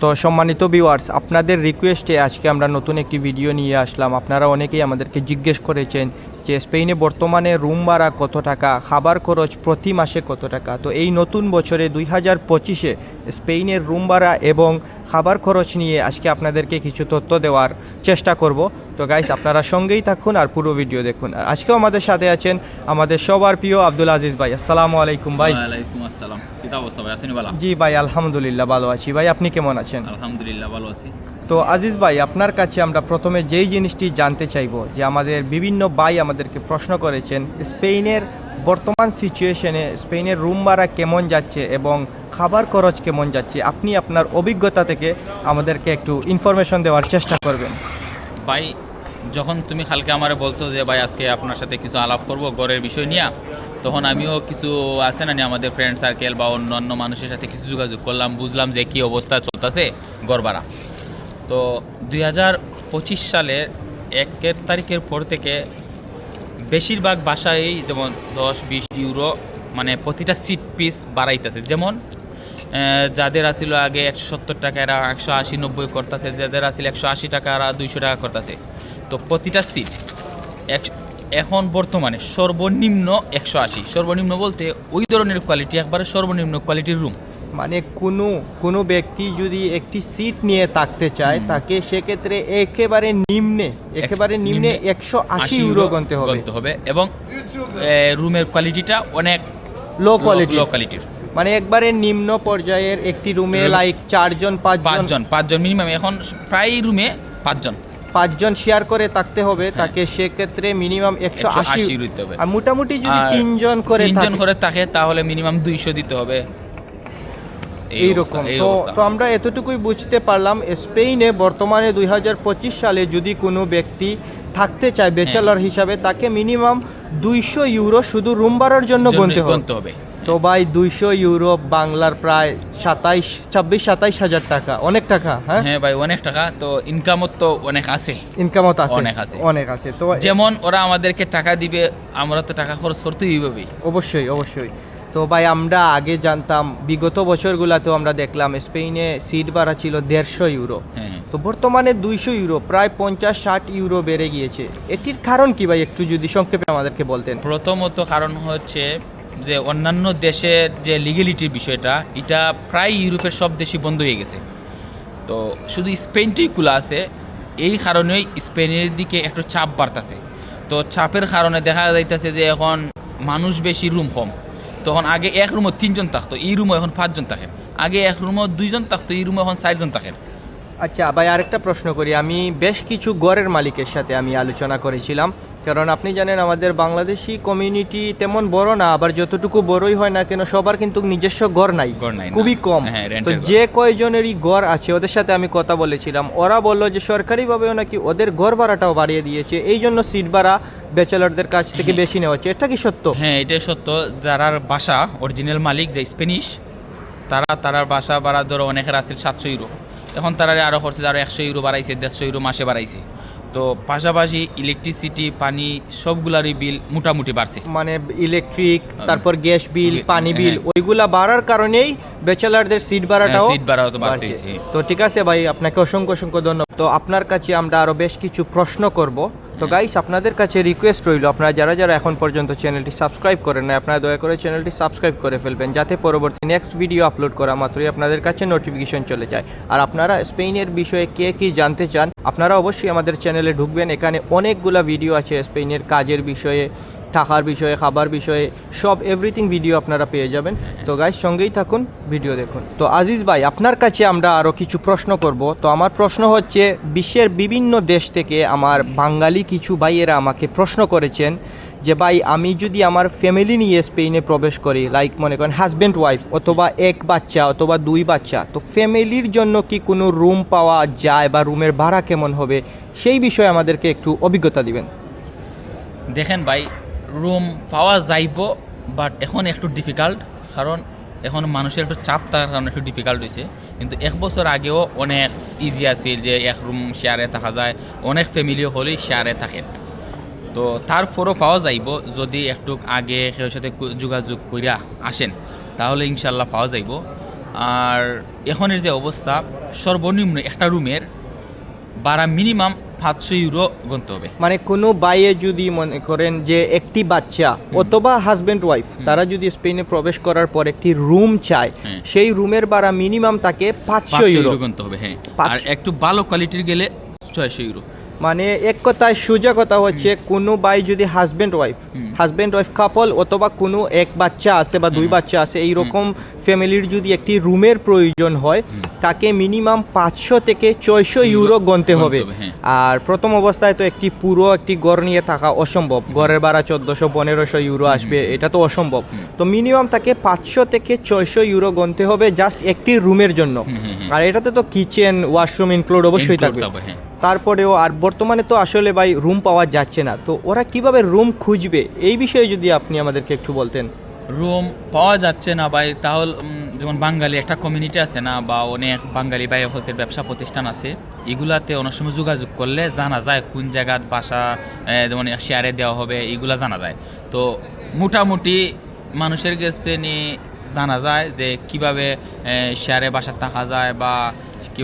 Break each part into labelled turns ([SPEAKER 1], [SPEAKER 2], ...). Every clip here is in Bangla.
[SPEAKER 1] তো সম্মানিত ভিউয়ার্স আপনাদের রিকোয়েস্টে আজকে আমরা নতুন একটি ভিডিও নিয়ে আসলাম। আপনারা অনেকেই আমাদেরকে জিজ্ঞেস করেছেন যে স্পেনে বর্তমানে রুম ভাড়া কত টাকা খাবার খরচ প্রতি মাসে কত টাকা? তো এই নতুন বছরে দুই হাজার পঁচিশে স্পেনের রুম ভাড়া এবং খাবার খরচ নিয়ে আজকে আপনাদেরকে কিছু তথ্য দেওয়ার চেষ্টা করব। তো গাইস আপনারা সঙ্গেই থাকুন আর পুরো ভিডিও দেখুন। আর আজকেও আমাদের সাথে আছেন আমাদের সবার প্রিয় আব্দুল আজিজ ভাই। আসসালামু আলাইকুম ভাই।
[SPEAKER 2] ওয়ালাইকুম আসসালাম। কিতা অবস্থা ভাই? আসেনি বালা
[SPEAKER 1] জি ভাই আলহামদুলিল্লাহ ভালো আছি। ভাই আপনি কেমন আছেন?
[SPEAKER 2] আলহামদুলিল্লাহ ভালো আছি।
[SPEAKER 1] তো আজিজ ভাই, আপনার কাছে আমরা প্রথমে যেই জিনিসটি জানতে চাইব, যে আমাদের বিভিন্ন ভাই আমাদেরকে প্রশ্ন করেছেন স্পেনের বর্তমান সিচুয়েশনে স্পেনের রুম ভাড়া কেমন যাচ্ছে এবং খাবার খরচ কেমন যাচ্ছে, আপনি আপনার অভিজ্ঞতা থেকে আমাদেরকে একটু ইনফরমেশন দেওয়ার চেষ্টা করবেন।
[SPEAKER 2] ভাই, যখন তুমি কালকে আমারে বলছো যে, ভাই, আজকে আপনার সাথে কিছু আলাপ করব গড়ের বিষয় নিয়ে, তখন আমিও কিছু আছে নি আমাদের ফ্রেন্ড সার্কেল বা অন্য অন্য মানুষের সাথে কিছু যোগাযোগ করলাম, বুঝলাম যে কি অবস্থা চলতেছে গড় ভাড়া। তো দুই হাজার পঁচিশ সালের একের তারিখের পর থেকে বেশিরভাগ বাসায় যেমন দশ, বিশ ইউরো মানে প্রতিটা সিট পিস বাড়াইতেছে। যেমন যাদের আসিল আগে একশো সত্তর টাকা, এরা একশো আশি, নব্বই করতেছে। যাদের আসিল একশো আশি টাকা, এরা দুইশো টাকা করতেছে। তো প্রতিটা সিট এক, এখন বর্তমানে সর্বনিম্ন একশো আশি। সর্বনিম্ন বলতে ওই ধরনের কোয়ালিটি একবারে সর্বনিম্ন কোয়ালিটির রুম
[SPEAKER 1] মানে কোনো কোনো ব্যক্তি যদি একটি সিট নিয়ে থাকতে চায় তাকে সেক্ষেত্রে একেবারে নিম্নে একেবারে নিম্নে একশো আশি ইউরো গণতে হবে।
[SPEAKER 2] হবে এবং রুমের কোয়ালিটিটা অনেক
[SPEAKER 1] লো কোয়ালিটি
[SPEAKER 2] লো কোয়ালিটির
[SPEAKER 1] মানে একবারে নিম্ন পর্যায়ের একটি রুমে লাইক চারজন পাঁচজন
[SPEAKER 2] পাঁচজন পাঁচজন মিনিমাম এখন প্রায় রুমে পাঁচজন।
[SPEAKER 1] পাঁচজন শেয়ার করে থাকতে হবে তাকে সেক্ষেত্রে মিনিমাম একশো আশি
[SPEAKER 2] দিতে হবে।
[SPEAKER 1] আর মোটামুটি যদি তিনজন করে
[SPEAKER 2] তিনজন করে থাকে তাহলে মিনিমাম দুইশো দিতে হবে।
[SPEAKER 1] এইরকম। তো তো আমরা এতটুকুই বুঝতে পারলাম স্পেনে বর্তমানে দুই সালে যদি কোনো ব্যক্তি থাকতে চায় ব্যাচেলর হিসাবে তাকে মিনিমাম দুইশো ইউরো শুধু রুম ভাড়ার জন্য গুনতে হবে।
[SPEAKER 2] গুনতে হবে।
[SPEAKER 1] তো ভাই দুইশো ইউরো বাংলার প্রায় সাতাইশ ছাব্বিশ সাতাইশ হাজার টাকা। অনেক টাকা হ্যাঁ?
[SPEAKER 2] হ্যাঁ ভাই অনেক টাকা। তো ইনকামত তো অনেক আছে।
[SPEAKER 1] ইনকামত আছে।
[SPEAKER 2] অনেক আছে।
[SPEAKER 1] অনেক আছে। তো
[SPEAKER 2] যেমন ওরা আমাদেরকে টাকা দিবে আমরা তো টাকা খরচ করতেই হবে।
[SPEAKER 1] অবশ্যই অবশ্যই। তো ভাই আমরা আগে জানতাম বিগত বছরগুলোতেও আমরা দেখলাম স্পেনে সিট ভাড়া ছিল দেড়শো ইউরো।
[SPEAKER 2] হ্যাঁ
[SPEAKER 1] তো বর্তমানে দুইশো ইউরো প্রায় পঞ্চাশ ষাট ইউরো বেড়ে গিয়েছে। এটির কারণ কি ভাই একটু যদি সংক্ষেপে আমাদেরকে বলতেন।
[SPEAKER 2] প্রথমত কারণ হচ্ছে যে অন্যান্য দেশের যে লিগেলিটির বিষয়টা এটা প্রায় ইউরোপের সব দেশই বন্ধ হয়ে গেছে। তো শুধু স্পেনটাই খোলা আছে এই কারণেই স্পেনের দিকে একটু চাপ বাড়তেছে। তো চাপের কারণে দেখা যাইতেছে যে এখন মানুষ বেশি রুম কম। তখন আগে এক রুমে তিনজন থাকতো, এই রুমে এখন পাঁচজন থাকেন। আগে এক রুমে দুইজন থাকতো, এই রুমে এখন চারজন থাকেন।
[SPEAKER 1] আচ্ছা ভাই, আরেকটা প্রশ্ন করি। আমি বেশ কিছু গড়ের মালিকের সাথে আমি আলোচনা করেছিলাম। কারণ আপনি জানেন আমাদের বাংলাদেশি কমিউনিটি তেমন বড় না আবার যতটুকু বড়ই হয় না কেন সবার কিন্তু নিজস্ব গড় নাই খুবই কম।
[SPEAKER 2] হ্যাঁ,
[SPEAKER 1] তো যে কয়জনেরই গড় আছে ওদের সাথে আমি কথা বলেছিলাম ওরা বলল যে সরকারিভাবেও নাকি ওদের ঘর ভাড়াটাও বাড়িয়ে দিয়েছে এই জন্য সিট ভাড়া ব্যাচেলারদের কাছ থেকে বেশি নেওয়া হচ্ছে। এটা কি সত্য?
[SPEAKER 2] হ্যাঁ এটাই সত্য। যারার বাসা অরিজিনাল মালিক যে স্পেনিশ তারা তারার বাসা ভাড়া ধরো অনেকের আসছিল সাতশো ইউরো এখন তারা আরও করছে আরও একশো ইউরো বাড়াইছে দেড়শো ইউরো মাসে বাড়াইছে। তো পাশাপাশি ইলেকট্রিসিটি পানি সবগুলারই বিল মোটামুটি বাড়ছে।
[SPEAKER 1] মানে ইলেকট্রিক তারপর গ্যাস বিল
[SPEAKER 2] হ্যাঁ।
[SPEAKER 1] পানি বিল ওইগুলা বাড়ার কারণেই ব্যাচেলারদের সিট ভাড়াটাও
[SPEAKER 2] হ্যাঁ, সিট ভাড়াও তো বাড়তেছে
[SPEAKER 1] তো ঠিক আছে ভাই আপনাকে অসংখ্য অসংখ্য ধন্যবাদ। তো আপনার কাছে আমরা আরও বেশ কিছু প্রশ্ন করব। তো গাইস আপনাদের কাছে রিকোয়েস্ট রইল আপনারা যারা যারা এখন পর্যন্ত চ্যানেলটি সাবস্ক্রাইব করেন না আপনারা দয়া করে চ্যানেলটি সাবস্ক্রাইব করে ফেলবেন যাতে পরবর্তী নেক্সট ভিডিও আপলোড করা মাত্রই আপনাদের কাছে নোটিফিকেশন চলে যায়। আর আপনারা স্পেনের বিষয়ে কে কি জানতে চান আপনারা অবশ্যই আমাদের চ্যানেলে ঢুকবেন। এখানে অনেকগুলো ভিডিও আছে স্পেনের কাজের বিষয়ে, থাকার বিষয়ে, খাবার বিষয়ে, সব এভরিথিং ভিডিও আপনারা পেয়ে যাবেন। তো গাইজ সঙ্গেই থাকুন ভিডিও দেখুন। তো আজিজ ভাই, আপনার কাছে আমরা আরও কিছু প্রশ্ন করব। তো আমার প্রশ্ন হচ্ছে, বিশ্বের বিভিন্ন দেশ থেকে আমার বাঙালি কিছু ভাইয়েরা আমাকে প্রশ্ন করেছেন যে ভাই, আমি যদি আমার ফ্যামিলি নিয়ে স্পেনে প্রবেশ করি লাইক মনে করেন হাজব্যান্ড ওয়াইফ অথবা এক বাচ্চা, অথবা দুই বাচ্চা, তো ফ্যামিলির জন্য কি কোনো রুম পাওয়া যায় বা রুমের ভাড়া কেমন হবে? সেই বিষয়ে আমাদেরকে একটু অভিজ্ঞতা দিবেন।
[SPEAKER 2] দেখেন ভাই রুম পাওয়া যাইব বাট এখন একটু ডিফিকাল্ট কারণ এখন মানুষের একটু চাপ থাকার কারণে একটু ডিফিকাল্ট হয়েছে। কিন্তু এক বছর আগেও অনেক ইজি আছিল যে এক রুম শেয়ারে থাকা যায়, অনেক ফ্যামিলিও হলেই শেয়ারে থাকেন। তো তার তারপরও পাওয়া যাইব যদি একটু আগে কেউ সাথে যোগাযোগ করিয়া আসেন তাহলে ইনশাল্লাহ পাওয়া যাইব। আর এখনের যে অবস্থা সর্বনিম্ন একটা রুমের ভাড়া মিনিমাম পাঁচশো ইউরো গণতে হবে।
[SPEAKER 1] মানে কোনো বাইয়ে যদি মনে করেন যে একটি বাচ্চা অথবা হাজবেন্ড ওয়াইফ তারা যদি স্পেনে প্রবেশ করার পর একটি রুম চায়
[SPEAKER 2] হ্যাঁ।
[SPEAKER 1] সেই রুমের ভাড়া মিনিমাম তাকে পাঁচশো ইউরো।
[SPEAKER 2] গণতে হবে হ্যাঁ। আর একটু ভালো কোয়ালিটির গেলে ছয়শো ইউরো।
[SPEAKER 1] মানে এক কথায় সোজা কথা হচ্ছে কোনো বাই যদি husband wife husband wife couple অথবা কোনো এক বাচ্চা আছে বা দুই বাচ্চা আছে এই রকম ফ্যামিলির যদি একটি রুমের প্রয়োজন হয় তাকে মিনিমাম পাঁচশো থেকে ছয়শো ইউরো গণতে
[SPEAKER 2] গণতে
[SPEAKER 1] হবে।
[SPEAKER 2] হ্যাঁ।
[SPEAKER 1] আর প্রথম অবস্থায় তো একটি পুরো একটি গড় নিয়ে থাকা অসম্ভব। গড়ের ভাড়া চোদ্দোশো পনেরোশো ইউরো আসবে এটা তো অসম্ভব। তো মিনিমাম তাকে পাঁচশো থেকে ছয়শো ইউরো গণতে হবে জাস্ট একটি রুমের জন্য। আর এটাতে তো কিচেন ওয়াশরুম ইনক্লুড অবশ্যই থাকবে। তারপরেও আর বর্তমানে তো আসলে ভাই রুম পাওয়া যাচ্ছে না। তো ওরা কীভাবে রুম খুঁজবে? এই বিষয়ে যদি আপনি আমাদেরকে একটু বলতেন।
[SPEAKER 2] রুম পাওয়া যাচ্ছে না ভাই। তাহলে যেমন বাঙালি একটা কমিউনিটি আছে না, বা অনেক বাঙালি ভাই হতে ব্যবসা প্রতিষ্ঠান আছে, এগুলাতে অনেক সময় যোগাযোগ করলে জানা যায় কোন জায়গার বাসা যেমন শেয়ারে দেওয়া হবে, এগুলা জানা যায়। তো মোটামুটি মানুষের কাছে নিয়ে জানা যায় যে কীভাবে শেয়ারে বাসা থাকা যায় বা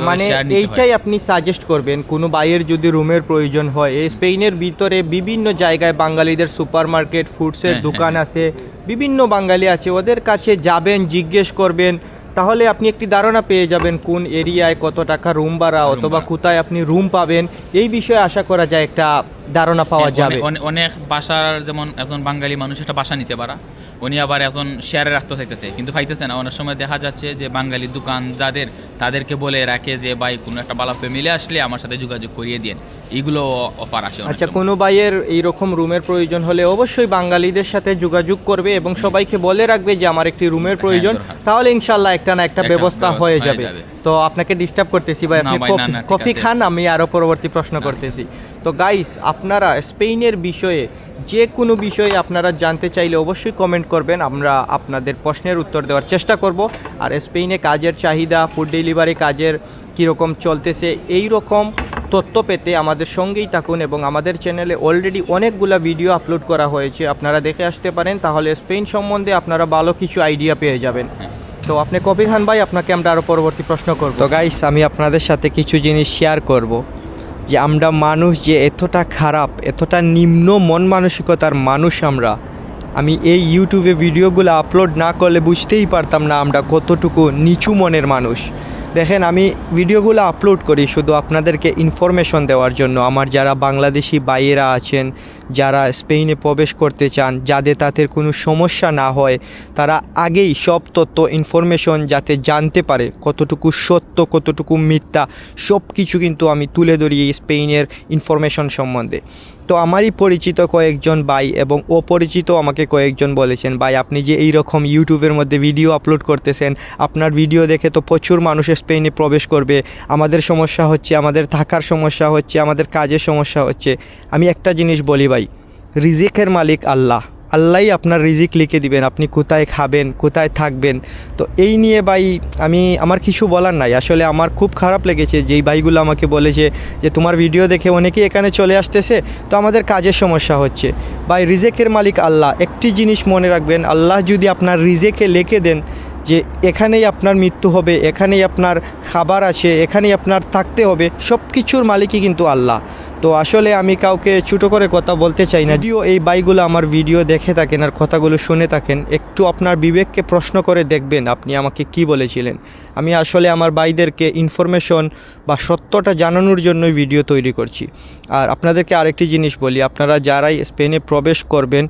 [SPEAKER 1] মানে
[SPEAKER 2] হয়?
[SPEAKER 1] এইটাই আপনি সাজেস্ট করবেন কোনো বাইয়ের যদি রুমের প্রয়োজন হয়। এই স্পেনের ভিতরে বিভিন্ন জায়গায় বাঙালিদের সুপার মার্কেট ফুডসের
[SPEAKER 2] হ্যাঁ,
[SPEAKER 1] দোকান আছে বিভিন্ন বাঙালি আছে ওদের কাছে যাবেন জিজ্ঞেস করবেন তাহলে আপনি একটি ধারণা পেয়ে যাবেন কোন এরিয়ায় কত টাকা রুম ভাড়া অথবা কোথায় আপনি রুম পাবেন। এই বিষয়ে আশা করা যায় একটা ধারণা পাওয়া যাবে।
[SPEAKER 2] অনেক- বাসার যেমন একজন বাঙালি মানুষ একটা বাসা নিচে পারা উনি আবার এখন শেয়ারে রাখতে চাইতেছে কিন্তু পাইতেছে না। অনেক সময় দেখা যাচ্ছে যে বাঙালি দোকান যাদের তাদেরকে বলে রাখে যে ভাই কোনো একটা বালা ফ্যামিলি আসলে আমার সাথে যোগাযোগ করিয়ে দিন এইগুলো অফার আসে
[SPEAKER 1] আচ্ছা কোনো ভাইয়ের এইরকম রুমের প্রয়োজন হলে অবশ্যই বাঙালিদের সাথে যোগাযোগ করবে এবং সবাইকে বলে রাখবে যে আমার একটি রুমের প্রয়োজন। তাহলে ইনশাল্লাহ একটা না একটা ব্যবস্থা হয়ে
[SPEAKER 2] হয়ে
[SPEAKER 1] যাবে। তো আপনাকে ডিস্টার্ব করতেছি ভাই আপনি কফি-। খান আমি আরও পরবর্তী প্রশ্ন করতেছি। তো গাইস আপনারা স্পেনের বিষয়ে যে কোনো বিষয়ে আপনারা জানতে চাইলে অবশ্যই কমেন্ট করবেন। আমরা আপনাদের প্রশ্নের উত্তর দেওয়ার চেষ্টা করব। আর স্পেনে কাজের চাহিদা ফুড ডেলিভারি কাজের কীরকম চলতেছে এই রকম তথ্য পেতে আমাদের সঙ্গেই থাকুন এবং আমাদের চ্যানেলে অলরেডি অনেকগুলো ভিডিও আপলোড করা হয়েছে। আপনারা দেখে আসতে পারেন তাহলে স্পেন সম্বন্ধে আপনারা ভালো কিছু আইডিয়া পেয়ে যাবেন।
[SPEAKER 2] হ্যাঁ।
[SPEAKER 1] তো আপনি কবি খান ভাই আপনাকে আমরা আরও পরবর্তী প্রশ্ন করব। তো গাইস আমি আপনাদের সাথে কিছু জিনিস শেয়ার করব। যে আমরা মানুষ, যে এতটা খারাপ, এতটা নিম্ন মন মানসিকতার মানুষ আমরা। আমি এই ইউটিউবে ভিডিওগুলো আপলোড না করলে বুঝতেই পারতাম না আমরা কতটুকু নিচু মনের মানুষ। দেখেন, আমি ভিডিওগুলো আপলোড করি শুধু আপনাদেরকে ইনফরমেশন দেওয়ার জন্য। আমার যারা বাংলাদেশি বাইয়েরা আছেন, যারা স্পেনে প্রবেশ করতে চান, যাদের তাদের কোনো সমস্যা না হয়, তারা আগেই সব তথ্য ইনফরমেশন যাতে জানতে পারে, কতটুকু সত্য, কতটুকু মিথ্যা সব কিছু কিন্তু আমি তুলে ধরি স্পেনের ইনফরমেশন সম্বন্ধে। তো আমারই পরিচিত কয়েকজন ভাই এবং অপরিচিত আমাকে কয়েকজন বলেছেন, ভাই, আপনি যে এই রকম ইউটিউবের মধ্যে ভিডিও আপলোড করতেছেন, আপনার ভিডিও দেখে তো প্রচুর মানুষ স্পেনে প্রবেশ করবে। আমাদের সমস্যা হচ্ছে, আমাদের থাকার সমস্যা হচ্ছে, আমাদের কাজের সমস্যা হচ্ছে। আমি একটা জিনিস বলি, ভাই, রিজিকের মালিক আল্লাহ। আল্লাহই আপনার রিজিক লিখে দিবেন, আপনি কোথায় খাবেন, কোথায় থাকবেন। তো এই নিয়ে ভাই, আমি, আমার কিছু বলার নাই। আসলে আমার খুব খারাপ লেগেছে, যেই ভাইগুলো আমাকে বলেছে যে তোমার ভিডিও দেখে অনেকেই এখানে চলে আসতেছে, তো আমাদের কাজের সমস্যা হচ্ছে। ভাই, রিজেকের মালিক আল্লাহ। একটি জিনিস মনে রাখবেন, আল্লাহ যদি আপনার রিজেকে লিখে দেন, যে এখানেই আপনার মৃত্যু হবে, এখানেই আপনার খাবার আছে, এখানেই আপনার থাকতে হবে সব কিছুর মালিকই কিন্তু আল্লাহ। তো আসলে আমি কাউকে ছোটো করে কথা বলতে চাই না। যদিও এই বাইগুলো আমার ভিডিও দেখে থাকেন আর কথাগুলো শুনে থাকেন, একটু আপনার বিবেককে প্রশ্ন করে দেখবেন আপনি আমাকে কি বলেছিলেন। আমি আসলে আমার বাইদেরকে ইনফরমেশন বা সত্যটা জানানোর জন্যই ভিডিও তৈরি করছি। আর আপনাদেরকে আরেকটি জিনিস বলি, আপনারা যারাই স্পেনে প্রবেশ করবেন,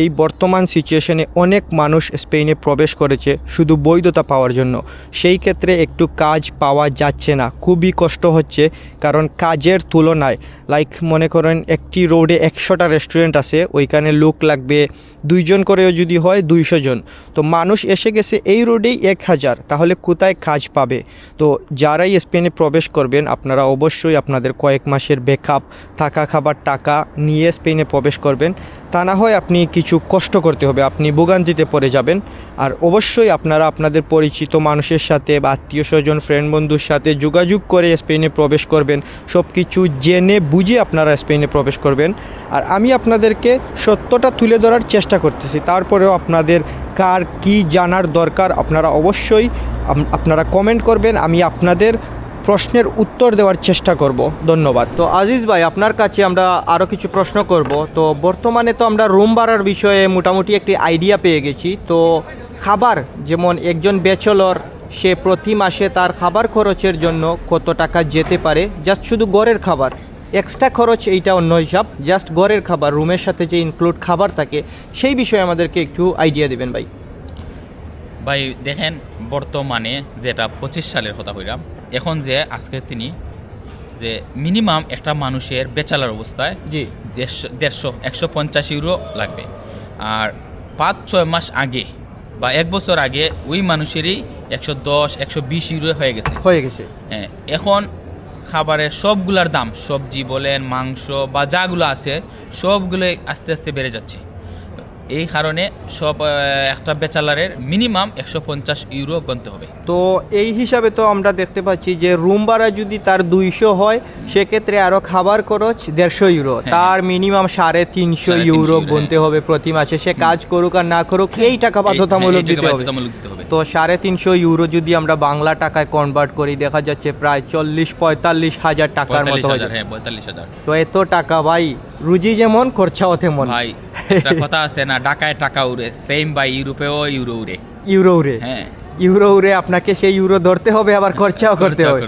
[SPEAKER 1] এই বর্তমান সিচুয়েশনে অনেক মানুষ স্পেনে প্রবেশ করেছে শুধু বৈধতা পাওয়ার জন্য। সেই ক্ষেত্রে একটু কাজ পাওয়া যাচ্ছে না, খুবই কষ্ট হচ্ছে কারণ কাজের তুলনায় লাইক মনে করেন একটি রোডে একশোটা রেস্টুরেন্ট আছে, ওইখানে লোক লাগবে দুইজন করেও যদি হয় দুইশো জন। তো মানুষ এসে গেছে এই রোডেই এক হাজার। তাহলে কোথায় কাজ পাবে? তো যারাই স্পেনে প্রবেশ করবেন, আপনারা অবশ্যই আপনাদের কয়েক মাসের বেকআপ থাকা খাবার, টাকা নিয়ে স্পেনে প্রবেশ করবেন। তা না হয় আপনি কিছু কষ্ট করতে হবে, আপনি ভোগান্তিতে পড়ে যাবেন। আর অবশ্যই আপনারা আপনাদের পরিচিত মানুষের সাথে বা আত্মীয় স্বজন ফ্রেন্ড বন্ধুর সাথে যোগাযোগ করে স্পেনে প্রবেশ করবেন। সব কিছু জেনে বুঝে আপনারা স্পেনে প্রবেশ করবেন। আর আমি আপনাদেরকে সত্যটা তুলে ধরার চেষ্টা করতেছি। তারপরেও আপনাদের কার কি জানার দরকার আপনারা অবশ্যই আপনারা কমেন্ট করবেন। আমি আপনাদের প্রশ্নের উত্তর দেওয়ার চেষ্টা করব। ধন্যবাদ। তো আজিজ ভাই, আপনার কাছে আমরা আরও কিছু প্রশ্ন করব। তো বর্তমানে তো আমরা রুম ভাড়ার বিষয়ে মোটামুটি একটি আইডিয়া পেয়ে গেছি। তো খাবার, যেমন একজন ব্যাচলর সে প্রতি মাসে তার খাবার খরচের জন্য কত টাকা যেতে পারে? জাস্ট শুধু গড়ের খাবার। এক্সট্রা খরচ এইটা অন্য হিসাব। জাস্ট গড়ের খাবার, রুমের সাথে যে ইনক্লুড খাবার থাকে, সেই বিষয়ে আমাদেরকে একটু আইডিয়া দেবেন ভাই।
[SPEAKER 2] ভাই দেখেন বর্তমানে যেটা পঁচিশ সালের কথা হইলাম এখন যে আজকে তিনি যে মিনিমাম একটা মানুষের বেচালার অবস্থায়
[SPEAKER 1] জি।
[SPEAKER 2] দেড়শো দেড়শো একশো পঞ্চাশ ইউরো লাগবে। আর পাঁচ ছয় মাস আগে বা এক বছর আগে ওই মানুষেরই একশো দশ একশো বিশ ইউরো হয়ে গেছে।
[SPEAKER 1] হয়ে গেছে।
[SPEAKER 2] হ্যাঁ, এখন খাবারের সবগুলার দাম সবজি বলেন মাংস বা যাগুলো আছে সবগুলোই আস্তে আস্তে বেড়ে যাচ্ছে। এই কারণে সব একটা বেচালারের মিনিমাম একশো পঞ্চাশ ইউরো গণতে হবে।
[SPEAKER 1] তো এই হিসাবে তো আমরা দেখতে পাচ্ছি যে রুম ভাড়া যদি তার দুইশো হয় সেক্ষেত্রে আরও খাবার খরচ দেড়শো ইউরো।
[SPEAKER 2] হ্যাঁ।
[SPEAKER 1] তার মিনিমাম সাড়ে তিনশো ইউরো
[SPEAKER 2] ইউরো,
[SPEAKER 1] গুনতে হবে প্রতি মাসে। সে কাজ করুক আর না করুক এই টাকা বাধ্যতামূলক
[SPEAKER 2] হ্যাঁ, বাধ্যতামূলক দিতে হবে।
[SPEAKER 1] তো সাড়ে তিনশো ইউরো যদি আমরা বাংলা টাকায় কনভার্ট করি দেখা যাচ্ছে প্রায় চল্লিশ পঁয়তাল্লিশ হাজার টাকার মতো হয়ে
[SPEAKER 2] পঁয়তাল্লিশ হাজার।
[SPEAKER 1] তো এত টাকা ভাই রুজি যেমন খরচাও তেমন
[SPEAKER 2] ভাই কথা আছে না ঢাকায় টাকা উড়ে সেম ভাই ইউরোপেও ইউরো উড়ে।
[SPEAKER 1] ইউরো উরে
[SPEAKER 2] হ্যাঁ।
[SPEAKER 1] ইউরো উরে আপনাকে সেই ইউরো ধরতে হবে আবার খরচাও করতে হবে।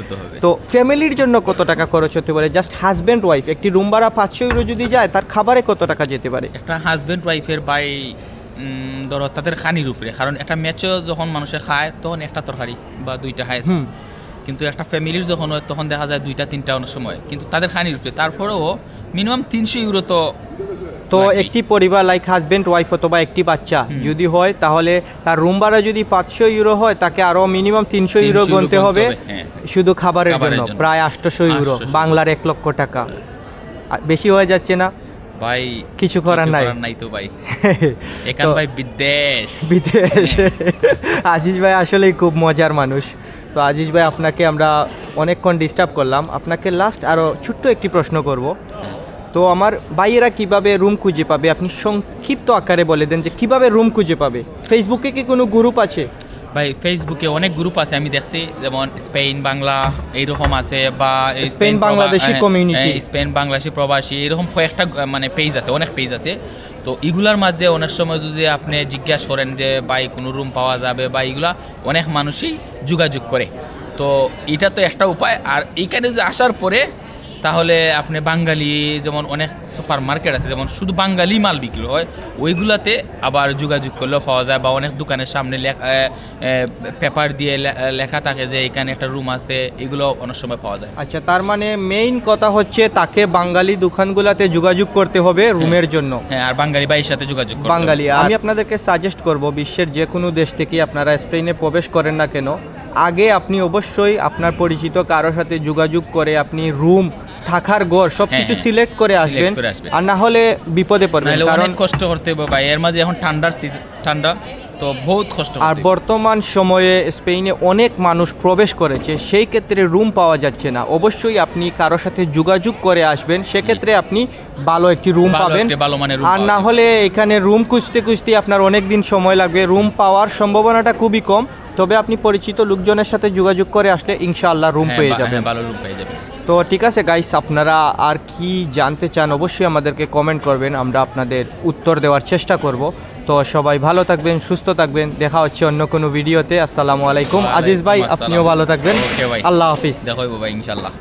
[SPEAKER 1] তো ফ্যামিলির জন্য কত টাকা খরচ হতে পারে? জাস্ট হাজব্যান্ড ওয়াইফ একটি রুম ভাড়া পাঁচশো ইউরো যদি যায় তার খাবারে কত টাকা যেতে পারে?
[SPEAKER 2] একটা হাজব্যান্ড ওয়াইফের বাই ধরো তাদের খানির উপরে। কারণ একটা ম্যাচও যখন মানুষে খায় তখন একটা তরকারি বা দুইটা খায়। কিন্তু একটা ফ্যামিলির যখন হয় তখন দেখা যায় দুইটা তিনটা অনেক সময়। কিন্তু তাদের খানির উপরে। তারপরেও মিনিমাম তিনশো ইউরো তো
[SPEAKER 1] তো একটি পরিবার লাইক হাজব্যান্ড ওয়াইফ অথবা একটি বাচ্চা যদি হয় তাহলে তার রুম ভাড়া যদি পাঁচশো ইউরো হয় তাকে আরও মিনিমাম তিনশো ইউরো গুনতে হবে
[SPEAKER 2] হ্যাঁ।
[SPEAKER 1] শুধু খাবারের জন্য। প্রায় আটশোশো ইউরো বাংলার এক লক্ষ টাকা। বেশি হয়ে যাচ্ছে না।
[SPEAKER 2] ভাই
[SPEAKER 1] কিছু করার নাই।
[SPEAKER 2] নাই তো ভাই। এখান ভাই বিদেশ
[SPEAKER 1] বিদেশ আজিজ ভাই আসলেই খুব মজার মানুষ। তো আজিজ ভাই আপনাকে আমরা অনেকক্ষণ ডিস্টার্ব করলাম। আপনাকে লাস্ট আরও ছোট্ট একটি প্রশ্ন করব।
[SPEAKER 2] হ্যাঁ।
[SPEAKER 1] তো আমার ভাইয়েরা কীভাবে রুম খুঁজে পাবে? আপনি সংক্ষিপ্ত আকারে বলে দেন যে কীভাবে রুম খুঁজে পাবে? ফেসবুকে কি কোনো গ্রুপ আছে?
[SPEAKER 2] ভাই ফেসবুকে অনেক গ্রুপ আছে আমি দেখছি যেমন স্পেন বাংলা এইরকম আছে বা
[SPEAKER 1] স্পেন বাংলাদেশি
[SPEAKER 2] হ্যাঁ,
[SPEAKER 1] community।
[SPEAKER 2] হ্যাঁ, স্পেন বাংলাদেশি প্রবাসী এরকম কয়েকটা মানে পেজ আছে অনেক পেজ আছে। তো এগুলার মধ্যে অনেক সময় যদি আপনি জিজ্ঞাসা করেন যে ভাই কোনো রুম পাওয়া যাবে? বা এগুলা অনেক মানুষই যোগাযোগ করে। তো এটা তো একটা উপায়। আর এইখানে যে আসার পরে তাহলে আপনি বাঙালি যেমন অনেক সুপার মার্কেট আছে যেমন শুধু বাঙালি মাল বিক্রি হয় ওইগুলাতে আবার যোগাযোগ করলেও পাওয়া যায় বা অনেক দোকানের সামনে পেপার দিয়ে লেখা থাকে যে এখানে একটা রুম আছে এগুলো অনেক সময় পাওয়া যায়।
[SPEAKER 1] আচ্ছা তার মানে মেইন কথা হচ্ছে তাকে বাঙালি দোকানগুলোতে যোগাযোগ করতে হবে রুমের জন্য।
[SPEAKER 2] হ্যাঁ আর বাঙালি ভাইয়ের সাথে যোগাযোগ
[SPEAKER 1] বাঙালি আমি আপনাদেরকে সাজেস্ট করব বিশ্বের যে কোনো দেশ থেকে আপনারা স্পেনে প্রবেশ করেন না কেন আগে আপনি অবশ্যই আপনার পরিচিত কারোর সাথে যোগাযোগ করে আপনি রুম থাকার ঘর সব কিছু
[SPEAKER 2] হ্যাঁ,
[SPEAKER 1] সিলেক্ট করে আসবেন আর না হলে বিপদে পড়বেন কারণ
[SPEAKER 2] কষ্ট করতে হবে ভাই। এর মাঝে এখন ঠান্ডার ঠান্ডা তো বহুত কষ্ট
[SPEAKER 1] আর বর্তমান সময়ে স্পেনে অনেক মানুষ প্রবেশ করেছে সেই ক্ষেত্রে রুম পাওয়া যাচ্ছে না। অবশ্যই আপনি কারোর সাথে যোগাযোগ করে আসবেন সেক্ষেত্রে আপনি ভালো একটি রুম পাবেন। আর না হলে এখানে রুম খুঁজতে খুঁজতে আপনার অনেক দিন সময় লাগবে। রুম পাওয়ার সম্ভাবনাটা খুবই কম তবে আপনি পরিচিত লোকজনের সাথে যোগাযোগ করে আসলে ইনশাআল্লাহ রুম
[SPEAKER 2] হ্যাঁ,
[SPEAKER 1] পেয়ে যাবেন
[SPEAKER 2] হ্যাঁ, ভালো রুম পেয়ে যাবেন।
[SPEAKER 1] তো ঠিক আছে গাইস আপনারা আর কি জানতে চান অবশ্যই আমাদেরকে কমেন্ট করবেন আমরা আপনাদের উত্তর দেওয়ার চেষ্টা করব। তো সবাই ভালো থাকবেন সুস্থ থাকবেন দেখা হচ্ছে অন্য কোনো ভিডিওতে আসসালামু আলাইকুম। আজিজ ভাই আপনিও ভালো থাকবেন। আল্লাহ হাফিজ।
[SPEAKER 2] দেখো ভাই ইনশাল্লাহ